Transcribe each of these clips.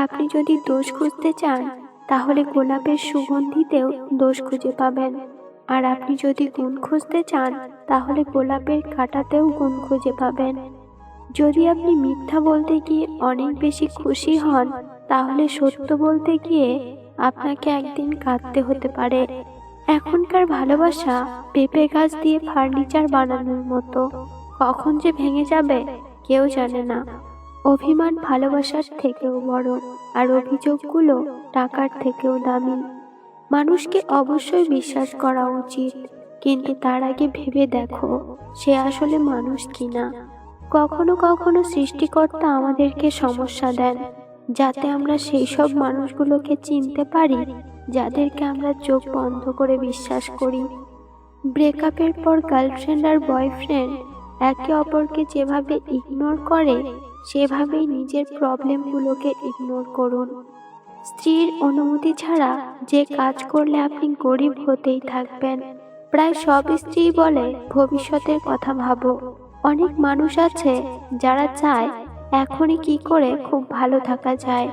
আপনি যদি দোষ খুঁজতে চান, তাহলে গোলাপের সুগন্ধিতেও দোষ খুঁজে পাবেন। আর আপনি যদি গুণ খুঁজতে চান, তাহলে গোলাপের কাঁটাতেও গুণ খুঁজে পাবেন। যদি আপনি মিথ্যা বলতে গিয়ে অনেক বেশি খুশি হন, তাহলে সত্য বলতে গিয়ে আপনাকে একদিন কাঁদতে হতে পারে। এখনকার ভালোবাসা পেঁপে গাছ দিয়ে ফার্নিচার বানানোর মতো। কখন যে ভেঙে যাবে, কেউ জানে না। অভিমান ভালোবাসার থেকেও বড় আর অভিযোগগুলো টাকার থেকেও দামি। মানুষকে অবশ্যই বিশ্বাস করা উচিত, কিন্তু তার আগে ভেবে দেখো সে আসলে মানুষ কিনা। কখনো কখনো সৃষ্টিকর্তা আমাদেরকে সমস্যা দেন, যাতে আমরা সেই সব মানুষগুলোকে চিনতে পারি, যাদেরকে আমরা চোখ বন্ধ করে বিশ্বাস করি। ব্রেকআপের পর গার্লফ্রেন্ড আর বয়ফ্রেন্ড একে অপরকে যেভাবে ইগনোর করে সেভাবেই নিজের প্রবলেমগুলোকে ইগনোর করুন। স্ত্রীর অনুমতি ছাড়া যে কাজ করলে আপনি গরিব হতেই থাকবেন, প্রায় সব স্ত্রী বলে ভবিষ্যতের কথা ভাবো অনেক মানুষ আছে যারা চায় এখনই কি করে খুব ভালো থাকা যায়,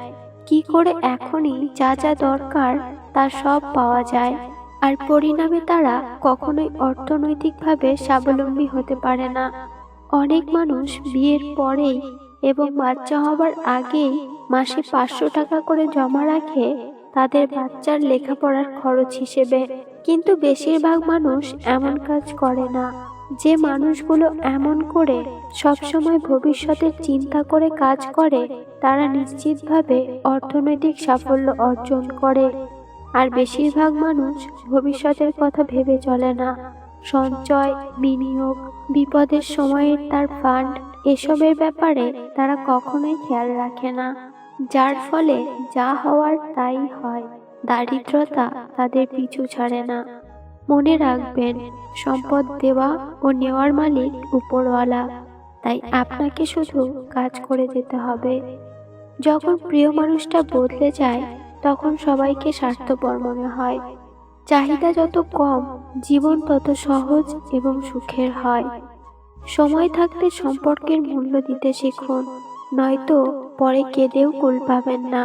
কি করে এখনই যা যা দরকার তা সব পাওয়া যায়, আর পরিণামে তারা কখনোই অর্থনৈতিকভাবে স্বাবলম্বী হতে পারে না। অনেক মানুষ বিয়ের পরেই এবং বাচ্চা হবার আগেই মাসে পাঁচশো টাকা করে জমা রাখে তাদের বাচ্চার লেখাপড়ার খরচ হিসেবে। কিন্তু বেশিরভাগ মানুষ এমন কাজ করে না। যে মানুষগুলো এমন করে, সবসময় ভবিষ্যতের চিন্তা করে কাজ করে, তারা নিশ্চিতভাবে অর্থনৈতিক সাফল্য অর্জন করে। আর বেশিরভাগ মানুষ ভবিষ্যতের কথা ভেবে চলে না। সঞ্চয়, বিনিয়োগ, বিপদের সময়ের তার ফান্ড এসবের ব্যাপারে তারা কখনোই খেয়াল রাখে না, যার ফলে যা হওয়ার তাই হয়। দারিদ্রতা তাদের পিছু ছাড়ে না। মনে রাখবেন, সম্পদ দেওয়া ও নেওয়ার মালিক উপরওয়ালা, তাই আপনাকে শুধু কাজ করে যেতে হবে। যখন প্রিয় মানুষটা বদলে যায়, তখন সবাইকে স্বার্থপর মনে হয়। চাহিদা যত কম, জীবন তত সহজ এবং সুখের হয়। সময় থাকতে সম্পর্কের মূল্য দিতে শিখুন, নয়তো পরে কেঁদেও কুল পাবেন না।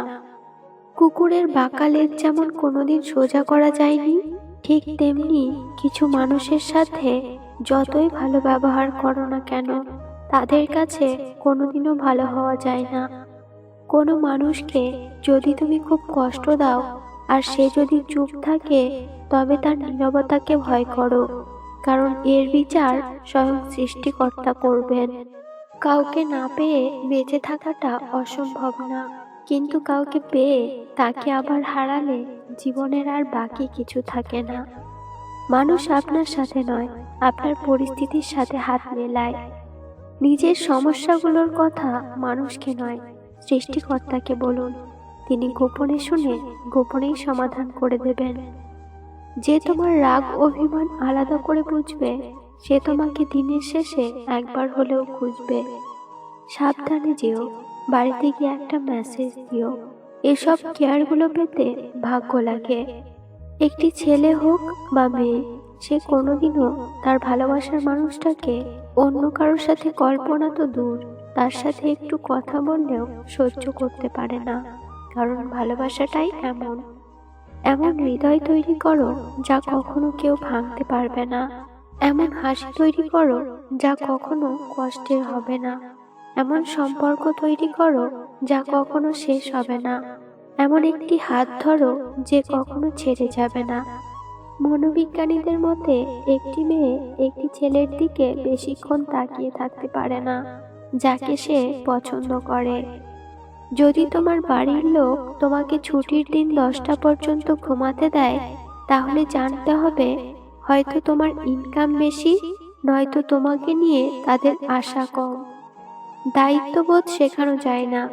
কুকুরের বাঁকা লেজ যেমন কোনোদিন সোজা করা যায়নি, ঠিক তেমনি কিছু মানুষের সাথে যতই ভালো ব্যবহার করো না কেন, তাদের কাছে কোনোদিনও ভালো হওয়া যায় না। কোনো মানুষকে যদি তুমি খুব কষ্ট দাও, আর সে যদি চুপ থাকে, তবে তার নীরবতাকে ভয় করো। কারণ এর বিচার স্বয়ং সৃষ্টিকর্তা করবেন। কাউকে না পেয়ে বেঁচে থাকাটা অসম্ভব না, কিন্তু কাউকে পেয়ে তাকে আবার হারালে জীবনের আর বাকি কিছু থাকে না। মানুষ আপনার সাথে নয়, আপনার পরিস্থিতির সাথে হাত মেলায়। নিজের সমস্যাগুলোর কথা মানুষকে নয়, সৃষ্টিকর্তাকে বলুন। তিনি গোপনে শুনে গোপনেই সমাধান করে দেবেন। যে তোমার রাগ, অভিমান আলাদা করে বুঝবে, সে তোমাকে দিনের শেষে একবার হলেও খুঁজবে। সাবধানে যেও, বাড়িতে গিয়ে একটা মেসেজ দিও। এসব কেয়ারগুলো পেতে ভাগ্য লাগে। একটি ছেলে হোক বা মেয়ে, সে কোনোদিনও তার ভালোবাসার মানুষটাকে অন্য কারোর সাথে কল্পনা তো দূর, তার সাথে একটু কথা বললেও সহ্য করতে পারে না। কারণ ভালোবাসাটাই এমন। এমন হৃদয় তৈরি করো যা কখনো কেউ ভাঙতে পারবে না। এমন হাসি তৈরি করো যা কখনো কষ্টের হবে না। এমন সম্পর্ক তৈরি করো যা কখনো শেষ হবে না। এমন একটি হাত ধরো যে কখনো ছেড়ে যাবে না। মনোবিজ্ঞানীদের মতে, একটি মেয়ে একটি ছেলের দিকে বেশিক্ষণ তাকিয়ে থাকতে পারে না, যাকে সে পছন্দ করে। যদি তোমার বাড়ির লোক তোমাকে ছুটির দিন দশটা পর্যন্ত ঘুমাতে দেয়, তাহলে জানতে হবে হয়তো তোমার ইনকাম বেশি, নয়তো তোমাকে নিয়ে তাদের আশা কম। দায়িত্ববোধ শেখানো যায় না।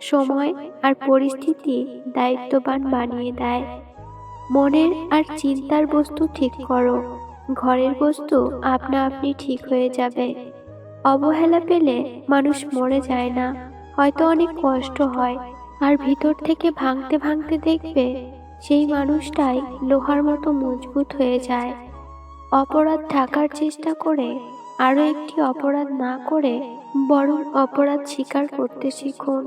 সময় আর পরিস্থিতি দায়িত্ববান বানিয়ে দেয়। মনের আর চিন্তার বস্তু ঠিক করো। ঘরের বস্তু আপনা আপনি ঠিক হয়ে যাবে। অবহেলা পেলে মানুষ মরে যায় না। হয়তো অনেক কষ্ট হয়। আর ভিতর থেকে ভাঙতে ভাঙতে দেখবে সেই মানুষটাই লোহার মতো মজবুত হয়ে যায়। অপরাধ ঢাকার চেষ্টা করে, আরও একটি অপরাধ না করে বরং অপরাধ স্বীকার করতে শিখুন।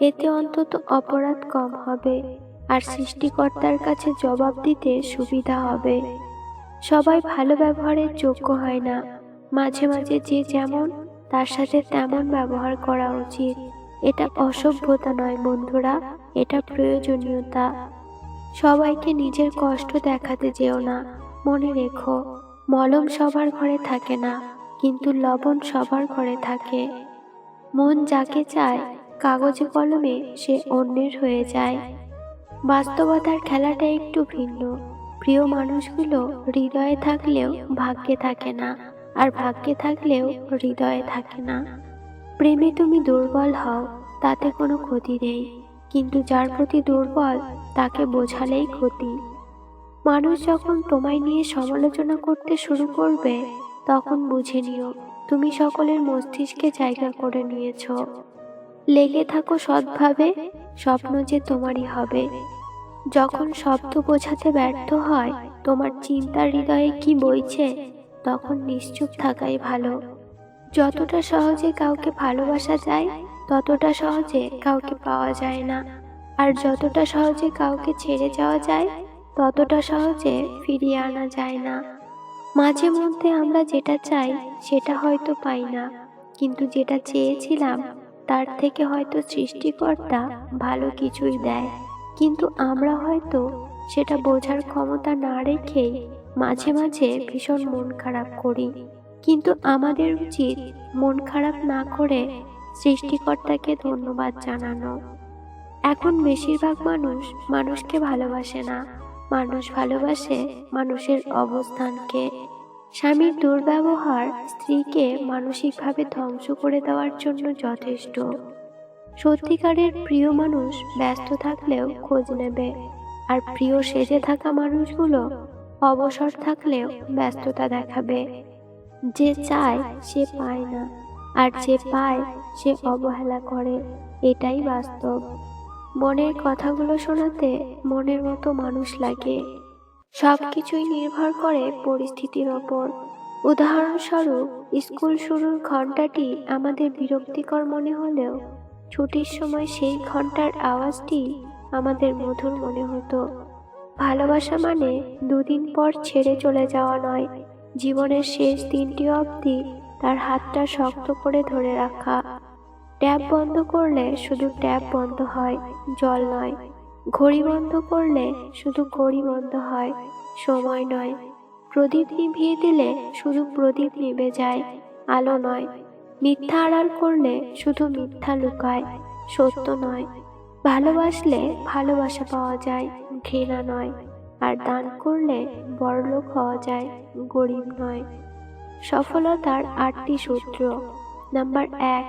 এতে অন্তত অপরাধ কম হবে আর সৃষ্টিকর্তার কাছে জবাব দিতে সুবিধা হবে। সবাই ভালো ব্যবহারের যোগ্য হয় না। মাঝে মাঝে যে যেমন, তার সাথে তেমন ব্যবহার করা উচিত। এটা অসভ্যতা নয় বন্ধুরা, এটা প্রয়োজনীয়তা। সবাইকে নিজের কষ্ট দেখাতে যেও না, মনে রেখো, মলম সবার ঘরে থাকে না, কিন্তু লবণ সবার ঘরে থাকে। মন যাকে চায়, কাগজে কলমে সে অন্যের হয়ে যায়। বাস্তবতার খেলাটা একটু ভিন্ন। প্রিয় মানুষগুলো হৃদয়ে থাকলেও ভাগ্যে থাকে না, আর ভাগ্যে থাকলেও হৃদয়ে থাকে না। প্রেমে তুমি দুর্বল হও, তাতে কোনো ক্ষতি নেই। কিন্তু যার প্রতি দুর্বল, তাকে বোঝালেই ক্ষতি। মানুষ যখন তোমায় নিয়ে সমালোচনা করতে শুরু করবে, তখন বুঝে নিও, তুমি সকলের মস্তিষ্কে জায়গা করে নিয়েছ। লেগে থাকো সৎভাবে, স্বপ্ন যে তোমারই হবে। যখন শব্দ বোঝাতে ব্যর্থ হয়, তোমার চিন্তার হৃদয়ে কি বইছে, তখন নিশ্চুপ থাকাই ভালো। যতটা সহজে কাউকে ভালোবাসা যায়, ততটা সহজে কাউকে পাওয়া যায় না। আর যতটা সহজে কাউকে ছেড়ে যাওয়া যায়, ততটা সহজে ফিরিয়ে আনা যায় না। মাঝে মধ্যে আমরা যেটা চাই, সেটা হয়তো পাই না। কিন্তু যেটা চেয়েছিলাম, তার থেকে হয়তো সৃষ্টিকর্তা ভালো কিছুই দেয়। কিন্তু আমরা হয়তো সেটা বোঝার ক্ষমতা না রেখেই মাঝে মাঝে ভীষণ মন খারাপ করি। কিন্তু আমাদের উচিত মন খারাপ না করে সৃষ্টিকর্তাকে ধন্যবাদ জানানো। এখন বেশিরভাগ মানুষ মানুষকে ভালোবাসে না। মানুষ ভালোবাসে মানুষের অবস্থানকে। স্বামীর দুর্ব্যবহার স্ত্রীকে মানসিকভাবে ধ্বংস করে দেওয়ার জন্য যথেষ্ট। সত্যিকারের প্রিয় মানুষ ব্যস্ত থাকলেও খোঁজ নেবে। আর প্রিয় সেজে থাকা মানুষগুলো অবসর থাকলেও ব্যস্ততা দেখাবে। যে চায় সে পায় না আর যে পায় সে অবহেলা করে। এটাই বাস্তব। মনের কথাগুলো শোনাতে মনের মতো মানুষ লাগে। সব কিছুই নির্ভর করে পরিস্থিতির ওপর। উদাহরণস্বরূপ স্কুল শুরুর ঘন্টাটি আমাদের বিরক্তিকর মনে হলেও ছুটির সময় সেই ঘণ্টার আওয়াজটি আমাদের মধুর মনে হতো। ভালোবাসা মানে দুদিন পর ছেড়ে চলে যাওয়া নয়। জীবনের শেষ দিনটি অবধি তার হাতটা শক্ত করে ধরে রাখা। ট্যাপ বন্ধ করলে শুধু ট্যাপ বন্ধ হয়, জল নয়। ঘড়ি বন্ধ করলে শুধু ঘড়ি বন্ধ হয়, সময় নয়। প্রদীপ নিভিয়ে দিলে শুধু প্রদীপ নিভে যায়, আলো নয়। মিথ্যা আড়াল করলে শুধু মিথ্যা লুকায়, সত্য নয়। ভালোবাসলে ভালোবাসা পাওয়া যায়, ঘৃণা নয়। আর দান করলে বড়লোক হওয়া যায়, গরিব নয়। সফলতার আটটি সূত্র। নাম্বার এক,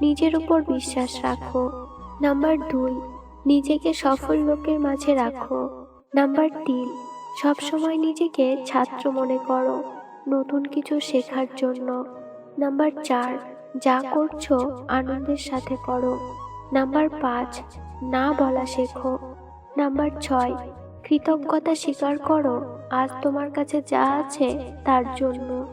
নিজের উপর বিশ্বাস রাখো। নাম্বার দুই, নিজেকে সফল লোকের মাঝে রাখো। নাম্বার তিন, সবসময় নিজেকে ছাত্র মনে করো, নতুন কিছু শেখার জন্য। নাম্বার চার, যা করছ আনন্দের সাথে করো। নাম্বার পাঁচ, না বলা শেখো। নাম্বার ছয় কৃতজ্ঞতা স্বীকার করো, আজ তোমার কাছে যা আছে তার জন্য।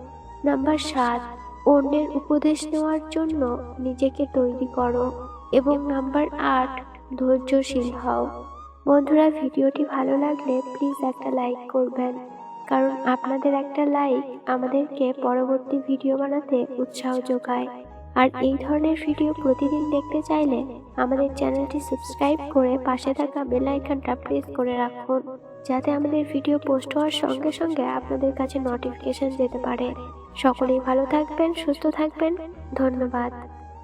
নাম্বার সাত, অন্যের উপদেশ নেওয়ার জন্য নিজেকে তৈরি করো। এবং নাম্বার আট, ধৈর্যশীল হও। বন্ধুরা, ভিডিওটি ভালো লাগলে প্লিজ একটা লাইক করবেন। কারণ আপনাদের একটা লাইক আমাদেরকে পরবর্তী ভিডিও বানাতে উৎসাহ যোগায়। আর এই ধরনের ভিডিও প্রতিদিন দেখতে চাইলে আমাদের চ্যানেলটি সাবস্ক্রাইব করে পাশে থাকা বেল আইকনটা প্রেস করে রাখুন, যাতে আমাদের ভিডিও পোস্ট হওয়ার সঙ্গে সঙ্গে আপনাদের কাছে নোটিফিকেশন যেতে পারে। সকলেই ভালো থাকবেন, সুস্থ থাকবেন। ধন্যবাদ।